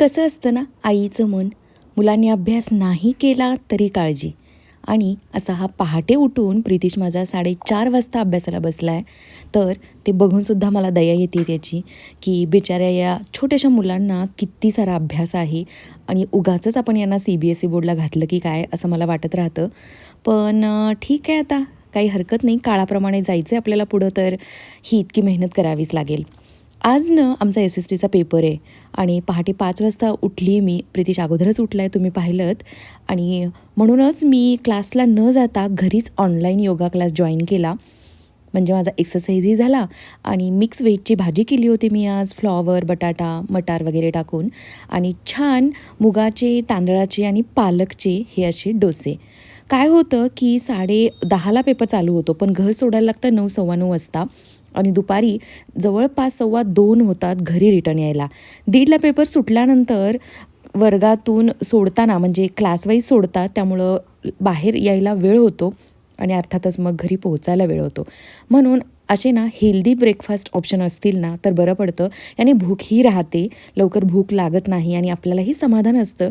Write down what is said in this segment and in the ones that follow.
कसं असतं ना आईचं मन. मुलांनी अभ्यास नाही केला तरी काळजी. आणि असा हा पहाटे उठून प्रितीश माझा साडेचार वाजता अभ्यासाला बसला आहे तर ते बघूनसुद्धा मला दया येते त्याची की बिचाऱ्या या छोट्याशा मुलांना किती सारा अभ्यास आहे आणि उगाचंच आपण यांना सी बी एस ई बोर्डला घातलं की काय असं मला वाटत राहतं. पण ठीक आहे आता. काही हरकत नाही. काळाप्रमाणे जायचं आहे आपल्याला पुढं तर ही इतकी मेहनत करावीच लागेल. आज ना आमचा एस एस टीचा पेपर आहे आणि पहाटे पाच वाजता उठली आहे मी. प्रितीश अगोदरच उठला आहे तुम्ही पाहिलंत. आणि म्हणूनच मी क्लासला न जाता घरीच ऑनलाईन योगा क्लास जॉईन केला. म्हणजे माझा एक्सरसाइजही झाला आणि मिक्स व्हेजची भाजी केली होती मी आज. फ्लॉवर बटाटा मटार वगैरे टाकून. आणि छान मुगाचे तांदळाचे आणि पालकचे हे असे डोसे. काय होतं की साडे दहाला पेपर चालू होतो पण घर सोडायला लागतं नऊ सव्वा नऊ वाजता. आणि दुपारी जवळपास सव्वा दोन होतात घरी रिटर्न यायला. दीडला पेपर सुटल्यानंतर वर्गातून सोडताना म्हणजे क्लासवाईज सोडतात त्यामुळं बाहेर यायला वेळ होतो आणि अर्थातच मग घरी पोहोचायला वेळ होतो. म्हणून असे ना हेल्दी ब्रेकफास्ट ऑप्शन असतील ना तर बरं पडतं. याने भूकही राहते लवकर भूक लागत नाही आणि आपल्यालाही समाधान असतं.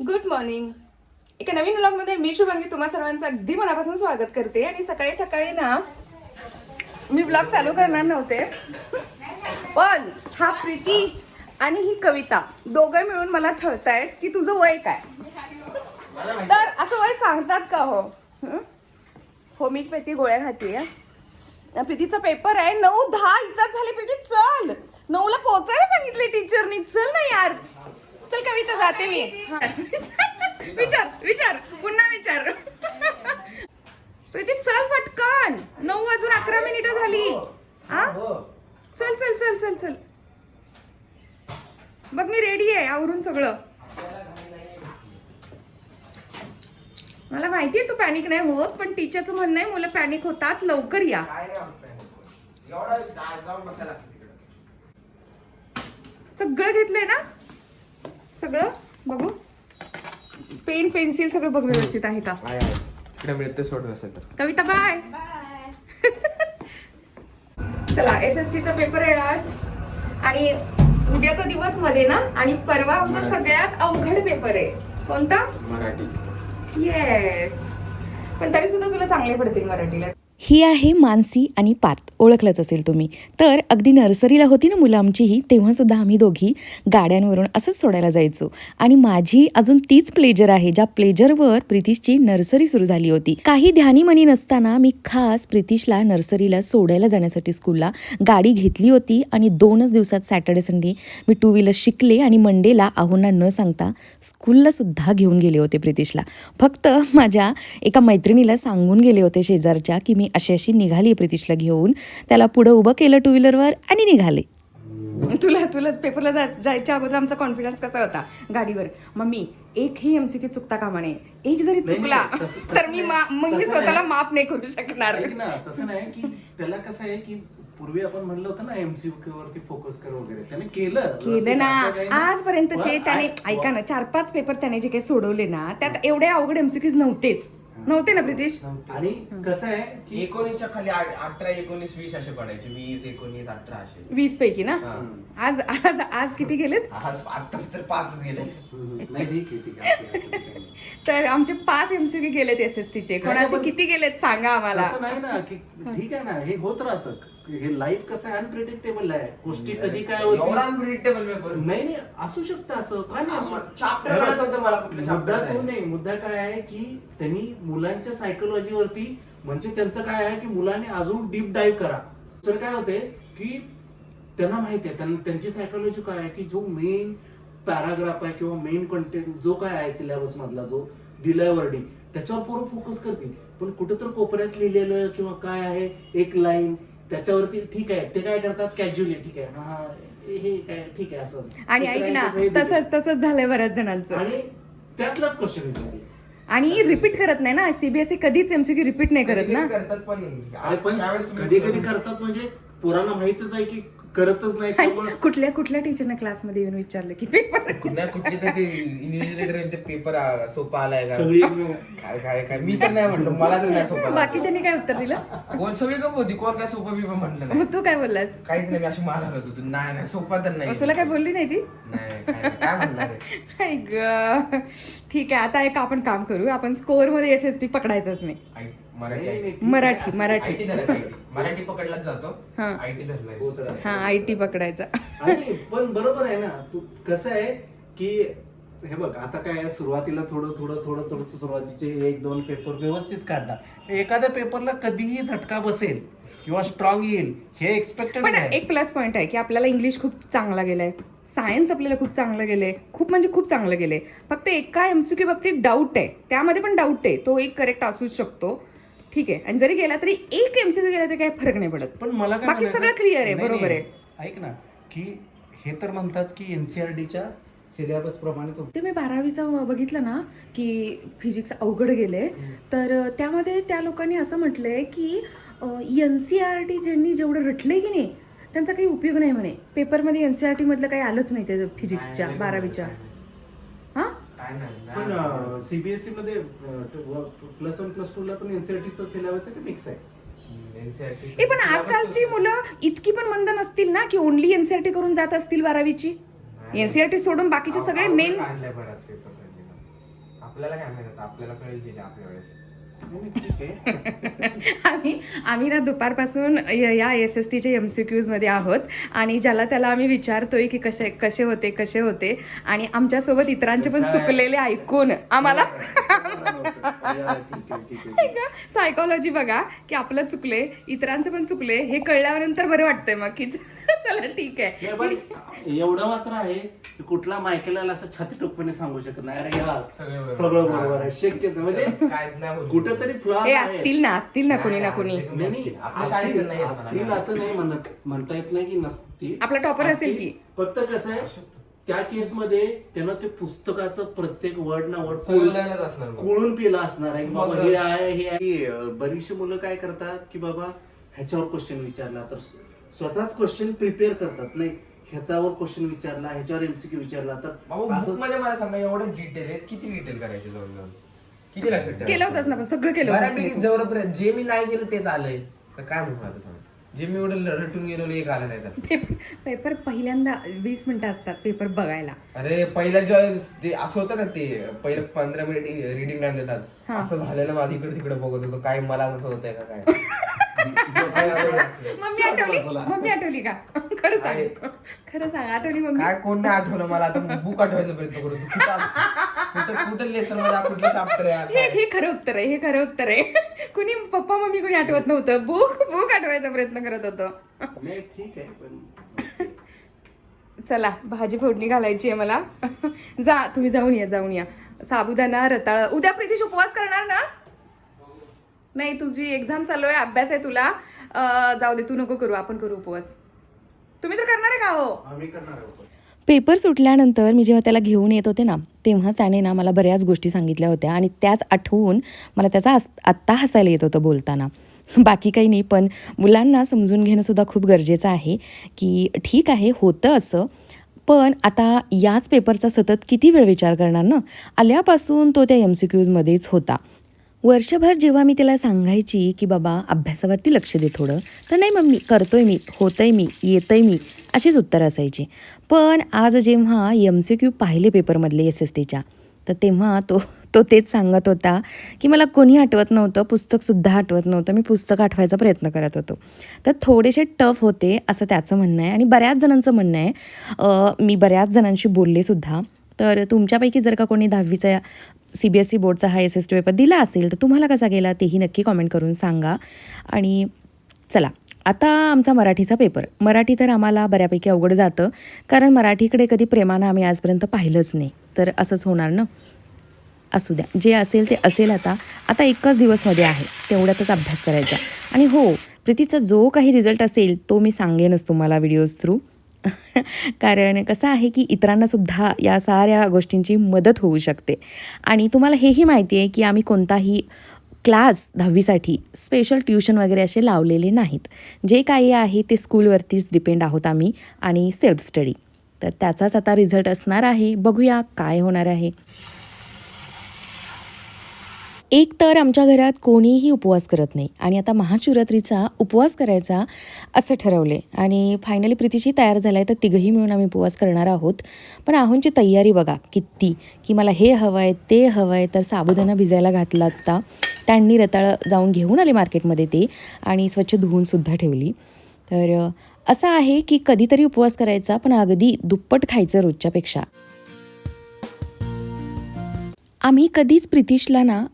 गुड मॉर्निंग एका नवीन व्लॉगमध्ये मी शुभांगी. तुम्हा सर्वांचं अगदी मनापासून स्वागत करते. आणि सकाळी सकाळी ना मी ब्लॉग चालू करणार नव्हते. पण हा प्रितीश आणि ही कविता दोघं मिळून मला छळतायत की तुझं वय काय? तर असं वय सांगतात का हो? हो? मी प्रीती गोळ्या खाते प्रीतीचा पेपर आहे. नऊ दहा इथं झाले प्रीती. चल. नऊला पोहोचायला सांगितले टीचरनी चल ना यार. चल कविता जाते मी. विचार विचार पुन्हा विचार. प्रीती चल पटकन. नऊ वाजून अकरा मिनिटं झाली. हा चल चल चल चल चल. बघ मी रेडी आहे आवरून सगळं. मला माहितीये तू पॅनिक नाही होत पण टीचरचं म्हणणं आहे मुलं पॅनिक होतात लवकर या. सगळं घेतलंय ना? सगळं बघू. पेन पेन्सिल सगळं बघ व्यवस्थित आहे का. इकडे मिळते असेल तर कविता बाय चला एस एस टीचा पेपर आहे आज. आणि उद्याचा दिवसमध्ये ना आणि परवा आमचा सगळ्यात अवघड पेपर आहे. कोणता? मराठी. येस पण तरी सुद्धा तुला चांगले पडतील मराठीला. ही आहे मानसी आणि पार्थ. ओळखलंच असेल तुम्ही. तर अगदी नर्सरीला होती ना मुलं आमचीही तेव्हासुद्धा आम्ही दोघी गाड्यांवरून असंच सोडायला जायचो. आणि माझी अजून तीच प्लेजर आहे ज्या प्लेजरवर प्रितीशची नर्सरी सुरू झाली होती. काही ध्यानीमनी नसताना मी खास प्रितीशला नर्सरीला सोडायला जाण्यासाठी स्कूलला गाडी घेतली होती आणि दोनच दिवसात सॅटर्डे संडे मी टू व्हीलर शिकले आणि मंडेला आहोंना न सांगता स्कूलला सुद्धा घेऊन गेले होते प्रितीशला. फक्त माझ्या एका मैत्रिणीला सांगून गेले होते शेजारच्या की मी अशी अशी निघाली प्रितिशला घेऊन. त्याला पुढं उभं केलं टू व्हीलरवर आणि निघाले. तुला तुला पेपरला जा जायच्या अगोदर आमचा कॉन्फिडन्स कसा होता गाडीवर? मम्मी एकही एमसीक्यू चुकता कामा नये एक जरी चुकला तर मी मा- मग मी स्वतःला. माफ नाही करू शकणार. तसं नाही की त्याला कसं आहे की पूर्वी आपण म्हणलं होतं ना एमसीक्यू वरती फोकस कर वगैरे. त्याने केलं. केलं ना. आजपर्यंतचे पण त्याने ऐक- ऐका ना चार पाच पेपर त्याने जे काही सोडवले ना त्यात एवढे अवघड एमसीक्यूज नव्हतेच. नव्हते ना प्रितीश? आणि कसं आहे की एकोणीसच्या खाली अठरा एकोणीस वीस असे पडायचे. वीस एकोणीस अठरा असे. वीस पैकी ना. आज आज आज किती गेलेत? आज आता तर पाचच गेले हम्म, नाही ठीक आहे ठीक आहे. असं- असं काही नाही. तर आमचे पाच एमसीक्यू गेलेत एस एस टीचे कोणाचे किती गेलेत सांगा आम्हाला. असं नाही ना की ठीक आहे ना हे होत राहतं. हे लाईफ कसं आहे अनप्रिडिक्टेबल आहे? गोष्टी कधी काय एवढा होती अनप्रिडिक्टेबल पेपर नाही नाही असू शकतं असं. काय नाही असू? चॅप्टर कळत नव्हतं मला कुठलं मुद्दा तो. नाही. मुद्दा काय आहे की त्यांनी मुलांच्या सायकोलॉजी वरती म्हणजे त्यांचं काय आहे की मुलांनी अजून डीप डाईव्ह करा. तर काय होते की त्यांना माहिती आहे त्यांना त्यांची सायकोलॉजी काय आहे की जो मेन पॅराग्राफ आहे किंवा मेन कंटेंट जो काय आहे सिलेबस मधला जो दिलाय वर्डिंग त्याच्यावर पोरं फोकस करतील. पण कुठेतर कोपऱ्यात लिहिलेलं किंवा काय आहे एक लाईन त्याच्यावरती ठीक आहे ते काय करतात कॅज्युअली ठीक आहे. हा हा काय ठीक आहे असं आणि ऐक ना तसंच तसंच झालंय बऱ्याच जणांचं. आणि त्यातलाच क्वेश्चन विचारले आणि रिपीट करत नाही ना सीबीएसई कधीच एमसीक्यू रिपीट नाही करत ना? करतात पण अरे पण त्यावेळेस कधी कधी करतात म्हणजे पोरांना माहितच आहे की करतच नाही त्यामुळे कुठल्या कुठल्या टीचरने क्लासमध्ये येऊन विचारलं की पेपर कुठल्या कुठली तर ते इन्व्हिजिलेटर पेपर सोपा आलाय का? सगळी काय काय काय? मी तर नाही म्हणलो मला तर नाही सोपा. बाकीच्यांनी काय उत्तर दिलं? कोण सगळी गप होती? कोण काय सोपं बिपं म्हटलं नाही. मग तू काय बोललास? काहीच नाही मी अशी मारणार होतो. तू नाही नाही सोपा तर नाही. तुला काय बोलली नाही ती? नाही काय नाही. काय म्हणणार आहे? आई ग. ठीक आहे आता एक आपण काम करू. आपण स्कोअरमध्ये एस एस टी पकडायचंच नाही. मराठी मराठी. मराठी. पकडलाच जातो हा. आयटी हो तर धरलाय आहे. हा आय टी पकडायचा. आणि पण बरोबर आहे ना तू कसं आहे की हे बघ आता काय आहे, सुरुवातीला थोडं थोडं थोडं थोडं सुरुवातीचे एक दोन पेपर व्यवस्थित काढणार. एखाद्या पेपरला कधीही झटका बसेल किंवा स्ट्रॉंग येईल हे एक्सपेक्टेड पण एक प्लस पॉईंट आहे की आपल्याला इंग्लिश खूप चांगला गेलाय. सायन्स आपल्याला खूप चांगलं गेलंय. खूप म्हणजे खूप चांगलं गेलंय. फक्त एका एमसीक्यू बाबतीत डाऊट आहे. त्यामध्ये पण डाऊट आहे. तो एक करेक्ट असूच शकतो. ठीक आहे. आणि जरी गेला तरी एक एमसीक्यू गेला तरी काही फरक नाही पडत. पण मला काय बाकी म्हणायचं- सगळं clear आहे, नाही, बरोबर नाही. ऐक ना की हे तर म्हणतात की एनसीआरटीच्या सिलेबस प्रमाणे तो मी बारावीचा बघितलं ना की फिजिक्स अवघड गेले. तर त्यामध्ये त्या लोकांनी असं म्हटलंय की एन सी आर टी ज्यांनी जेवढं रटलंय की नाही त्यांचा काही उपयोग नाही म्हणे. पेपरमध्ये एन सी आर टी मधलं काही आलंच नाही ते फिजिक्सच्या बारावीच्या. काय नाही पण नाही. सीबीएसई मध्ये प्लस वन प्लस टू ला पण एनसीआरटीचा सिलेबस का मिक्स आहे NCERT चं ए पण आजकालची मुलं इतकी पण मंद नसतील ना की ओनली एनसीआरटी करून जात असतील बारावीची. एनसीआरटी सोडून बाकीचे सगळे मेन बराच पेपर. आपल्याला काय माहीत आता आपल्याला कळेल तिथे आपल्या वेळेस आहे आम्ही आम्ही ना दुपारपासून य- एस एस टीच्या एम सी क्यूजमध्ये आहोत आणि ज्याला त्याला आम्ही विचारतोय की कसे कसे होते कसे होते आणि आमच्यासोबत इतरांचे पण? चुकलेले ऐकून आम्हाला. सायकोलॉजी बघा की आपलं चुकले इतरांचे पण चुकले हे कळल्यानंतर बरं वाटतंय मग की चला ठीक आहे नाही, पण एवढं मात्र आहे की कुठला मायकेला असं छाती टोकपणे सांगू शकत नाही अरे या सगळे बरोबर. सगळं बरोबर आहे शक्य नाही. म्हणजे काय नाही होऊ शकत. कुठंतरी फ्लॉ हे असतील ना असतील ना कुणी ना कुणी नाही, नाही नाही, आपल्या शाळेत असतील नाही येत असतील मला. असं नाही म्हणत म्हणता येत नाही की नसतील आपला टॉपर असेल असतील. की फक्त कसं आहे. त्या केस मध्ये त्यानं ते पुस्तकाचं प्रत्येक वर्ड ना वर्ड संलग्नच असणार मग. कोळून पिला असणार आहे की बाबा मग- हे आहे हे आहे की, अं, बरीचशी मुलं काय करतात की बाबा ह्याच्यावर क्वेश्चन विचारला तर स्वतःच क्वेश्चन प्रिपेअर करतात नाही ह्याच्यावर क्वेश्चन विचारला ह्याच्यावर एमसीक्यू विचारला तर असं मध्ये मला सांगा एवढं डिटेल आहेत किती डिटेल करायचे किती लक्षात ठेवायचं? केलं होतंस ना पण सगळं केलं बऱ्यापैकी. जवळपर्यंत जे मी नाही केलं तेच आलंय तर काय म्हणू आता सांग जे मी एवढं रटून गेलो एक आलं नाही तर पेपर पहिल्यांदा वीस मिनिटं असतात पेपर बघायला अरे पहिल्या जेव्हा ते असं होतं ना ते पहिलं पंधरा मिनिट रिडिंग टाइम देतात हा. असं झालेलं माझं इकडे तिकडे बघत होतो काय मला असं होतंय का काय? मम्मी आठवली. मम्मी आठवली का? खरं सांग. खरं सांग आठवली मम्मी? काय कोण नाही आठवलं मला? आता बुक आठवायचा प्रयत्न करतो तू कुठं लेसनमध्ये कुठलं चॅप्टर आहे? हे? हे खरं उत्तर आहे हे खरं उत्तर आहे. कुणी पप्पा मम्मी कुणी आठवत नव्हतं? बुक बुक आठवायचा प्रयत्न करत होतो. नाही ठीक आहे पण चला भाजी फोडणी घालायची आहे मला. जा तुम्ही जाऊन या जाऊन या. साबुदाणा रताळ. उद्या प्रीतीश उपवास करणार ना? नाही तुझी एक्झाम चालू आहे अभ्यास आहे तुला. जाऊ दे तू नको करू आपण करू उपवास. तुम्ही तर करणार आहे का हो? आम्ही करणार आहोत पेपर सुटल्यानंतर मी जेव्हा त्याला घेऊन येत होते ना तेव्हाच त्याने ना मला बऱ्याच गोष्टी सांगितल्या होत्या. आणि त्याच आठवून मला त्याचा आत्ता हसायला येत होतं बोलताना. बाकी काही नाही पण मुलांना समजून घेणंसुद्धा खूप गरजेचं आहे की ठीक आहे होतं असं. पण आता याच पेपरचा सतत किती वेळ विचार करणार ना? आल्यापासून तो त्या एम सी क्यूजमध्येच होता. वर्षभर जेव्हा मी त्याला सांगायची की बाबा अभ्यासावरती लक्ष दे थोडं तर नाही मम्मी करतोय मी होतंय मी येतंय मी अशीच उत्तरं असायची. पण आज जेव्हा एम सी क्यू पाहिले पेपरमधले एस एस टीच्या तर तेव्हा तो तो तेच सांगत होता की मला कोणी आठवत नव्हतं पुस्तकसुद्धा आठवत नव्हतं मी पुस्तक आठवायचा प्रयत्न करत होतो. तर थोडेसे टफ होते असं त्याचं म्हणणं आहे. आणि बऱ्याच जणांचं म्हणणं आहे मी बऱ्याच जणांशी बोलले सुद्धा तर तुमच्यापैकी जर का कोणी दहावीचा सी बी एस ई बोर्डचा हा एस एस टी पेपर दिला असेल तर तुम्हाला कसा गेला तेही नक्की कॉमेंट करून सांगा. आणि चला आता आमचा मराठीचा पेपर मराठी तर आम्हाला बऱ्यापैकी अवघड जातं कारण मराठीकडे कधी प्रेमानं आम्ही आजपर्यंत पाहिलंच नाही. तर असंच होणार ना? असू द्या. जे असेल ते असेल आता. आता एकच दिवसमध्ये आहे. तेवढ्यातच अभ्यास करायचा. आणि हो प्रीतीचा जो काही रिझल्ट असेल तो मी सांगेनच तुम्हाला व्हिडिओज थ्रू कारण कसं आहे की इतरांनासुद्धा या साऱ्या गोष्टींची मदत होऊ शकते. आणि तुम्हाला हेही माहिती आहे की आम्ही कोणताही क्लास दहावीसाठी स्पेशल ट्युशन वगैरे असे लावलेले नाहीत. जे काही आहे ते स्कूलवरतीच डिपेंड आहोत आम्ही आणि सेल्फ स्टडी तर त्याचाच आता रिझल्ट असणार आहे. बघूया काय होणार आहे. एक तर आमच्या घरात कोणीही उपवास करत नाही. आणि आता महाशिवरात्रीचा उपवास करायचा असं ठरवले आणि फायनली प्रीतीशी तयार झाला आहे तर तिघंही मिळून आम्ही उपवास करणार आहोत. पण आहोंची तयारी बघा किती? की मला हे हवं आहे ते हवं आहे तर साबुदाणा भिजायला घातला आत्ता त्यांनी रताळं जाऊन घेऊन आले मार्केटमध्ये ते. आणि स्वच्छ धुवूनसुद्धा ठेवली. तर असं आहे की कधीतरी उपवास करायचा पण अगदी दुप्पट खायचं रोजच्यापेक्षा. आम्ही कधीच प्रितिशला ना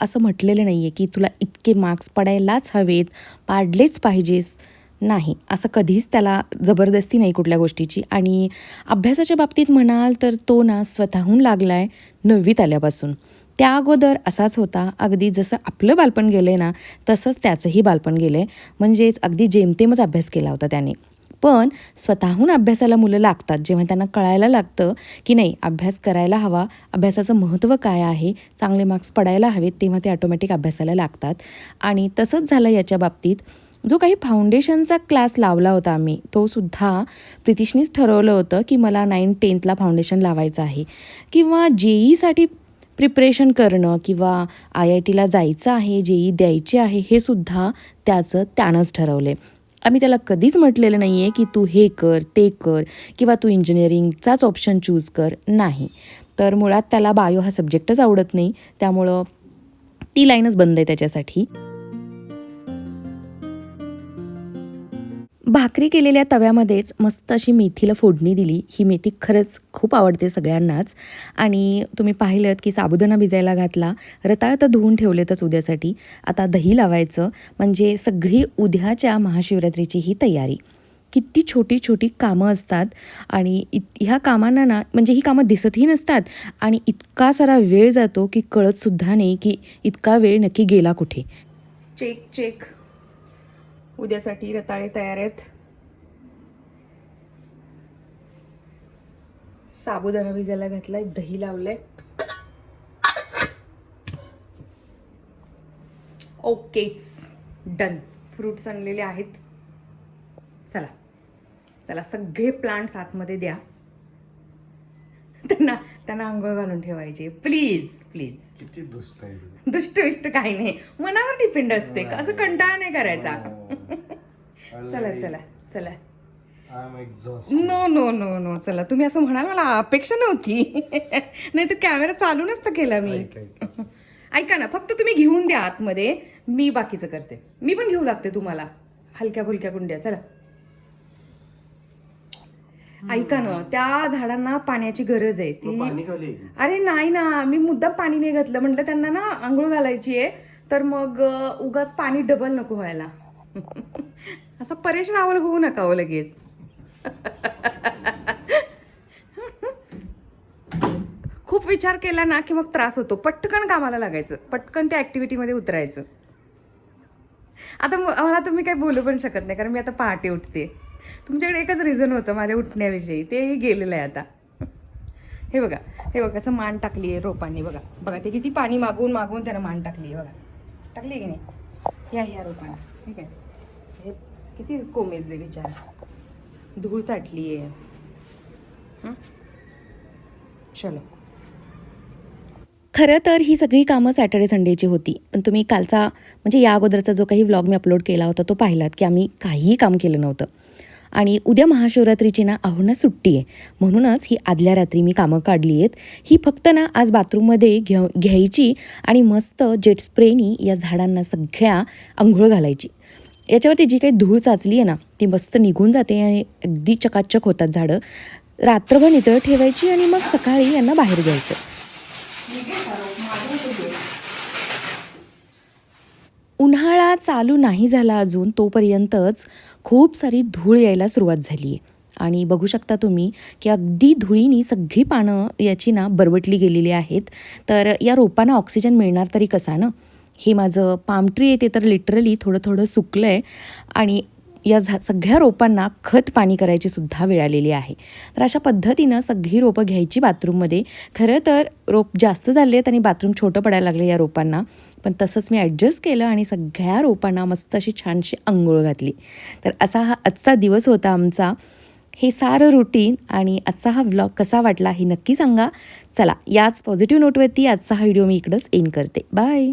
असं म्हटलेलं नाही आहे की तुला इतके मार्क्स पडायलाच हवेत पाडलेच पाहिजेस. नाही असं कधीच त्याला जबरदस्ती नाही कुठल्या गोष्टीची. आणि अभ्यासाच्या बाबतीत म्हणाल तर तो ना स्वतःहून लागला आहे नववीत आल्यापासून. त्या अगोदर असाच होता. अगदी जसं आपलं बालपण गेलं आहे ना तसंच त्याचंही बालपण गेलं आहे म्हणजेच अगदी जेमतेमच अभ्यास केला होता त्याने. पण स्वतःहून अभ्यासाला मुलं लागतात. जेव्हा त्यांना कळायला लागतं की नाही अभ्यास करायला हवा अभ्यासाचं महत्त्व काय आहे चांगले मार्क्स पडायला हवेत तेव्हा ते ऑटोमॅटिक अभ्यासाला लागतात. आणि तसंच झालं याच्या बाबतीत जो काही फाउंडेशनचा क्लास लावला होता आम्ही तो सुद्धा प्रितिशनीच ठरवलं होतं की मला नाईन टेन्थला फाउंडेशन लावायचं आहे. किंवा जेईसाठी प्रिपरेशन करणं किंवा आय आय टीला जायचं आहे जेई द्यायची आहे हे सुद्धा त्याचं त्यानंच ठरवलं आहे आम्ही त्याला कधीच म्हटलेलं नाही आहे की तू हे कर ते कर किंवा तू इंजिनिअरिंगचाच ऑप्शन चूज कर. नाही. तर मुळात त्याला बायो हा सब्जेक्टच आवडत नाही. त्यामुळं ती लाईनच बंद आहे त्याच्यासाठी. भाकरी केलेल्या तव्यामध्येच मस्त अशी मेथीला फोडणी दिली. ही मेथी खरंच खूप आवडते सगळ्यांनाच. आणि तुम्ही पाहिलं की साबुदाणा भिजायला घातला. रताळ तर धुवून ठेवलेतच उद्यासाठी. आता दही लावायचं. म्हणजे सगळी उद्याच्या महाशिवरात्रीची ही तयारी. किती छोटी छोटी कामं असतात. आणि इत ह्या कामांना ना म्हणजे ही कामं दिसतही नसतात. आणि इतका सारा वेळ जातो की कळतसुद्धा नाही की इतका वेळ नक्की गेला कुठे. Check check. उद्यासाठी रताळे तयार आहेत. साबुदाणा भिजायला घातलाय दही लावलंय. ओकेच डन फ्रुट्स आणलेले आहेत. चला. चला सगळे प्लांट्स आतमध्ये द्या. त्यांना त्यांना आंघोळ घालून ठेवायचे. प्लीज प्लीज किती दुष्ट दुष्ट विष्ट काही नाही. मनावर डिपेंड असते. असं कंटाळा नाही करायचा. चला चला चला. नो नो नो नो चला. तुम्ही असं म्हणाल मला अपेक्षा नव्हती. नाही तर कॅमेरा चालू नसता केला मी. ऐका ना फक्त तुम्ही घेऊन द्या आतमध्ये. मी बाकीचं करते. मी पण घेऊ लागते तुम्हाला. हलक्या फुलक्या कुंड्या चला. ऐका ना त्या झाडांना पाण्याची गरज आहे. ती अरे नाही ना मी मुद्दाम पाणी नाही घातलं. म्हटलं त्यांना ना आंघोळ घालायची आहे. तर मग उगाच पाणी डबल नको व्हायला. असं परेश रावल होऊ नका हो लगेच. खूप विचार केला ना की मग त्रास होतो. पटकन कामाला लागायचं. पटकन त्या ॲक्टिव्हिटीमध्ये उतरायचं. आता मला तुम्ही काही बोलू पण शकत नाही कारण मी आता पहाटे उठते. तुमच्याकडे एकच रिझन होतं माझ्या उठण्याविषयी. तेही गेलेलं आहे आता. हे बघा हे बघा कसं मान टाकली आहे रोपांनी. बघा बघा ते किती पाणी मागून मागून त्यानं मान टाकली आहे बघा. टाकली की नाही? या ह्या रोपांना. ठीक आहे? किती कोमेजले विचार. धूळ साठली आहे चलो. खरं तर ही सगळी कामं सॅटर्डे संडेची होती. पण तुम्ही कालचा म्हणजे या अगोदरचा जो काही व्लॉग मी अपलोड केला होता तो पाहिलात की आम्ही काहीही काम केलं नव्हतं. आणि उद्या महाशिवरात्रीची ना आहोंना सुट्टी आहे म्हणूनच ही आदल्या रात्री मी कामं काढली आहेत. ही फक्त ना आज बाथरूममध्ये घ्या घ्यायची आणि मस्त जेट स्प्रेनी या झाडांना सगळ्या आंघोळ घालायची. याच्यावरती जी काही धूळ चाचली आहे ना ती मस्त निघून जाते आणि अगदी चकाचक होतात झाडं. रात्रभर नितळ ठेवायची आणि मग सकाळी यांना बाहेर घ्यायचं. उन्हाळा चालू नाही झाला अजून तोपर्यंतच खूप सारी धूळ यायला सुरुवात झाली आहे. आणि बघू शकता तुम्ही की अगदी धुळीनी सगळी पानं याची ना बरबटली गेलेली आहेत. तर या रोपांना ऑक्सिजन मिळणार तरी कसा ना? हे माझं पामट्री येते आहे ते तर लिटरली थोडं थोडं सुकलं आहे आणि या झा सगळ्या रोपांना खत पाणी करायची सुद्धा वेळ आलेली आहे. तर अशा पद्धतीनं सगळी रोपं घ्यायची बाथरूममध्ये. खरं तर रोप जास्त झाले आहेत आणि बाथरूम छोटं पडायला लागलं या रोपांना. पण तसंच मी ॲडजस्ट केलं आणि सगळ्या रोपांना मस्त अशी छानशी आंघोळ घातली. तर असा हा आजचा दिवस होता आमचा. हे सारं रुटीन आणि आजचा हा व्लॉग कसा वाटला हे नक्की सांगा. चला याच पॉझिटिव्ह नोटवरती आजचा हा व्हिडिओ मी इकडंच एन करते. बाय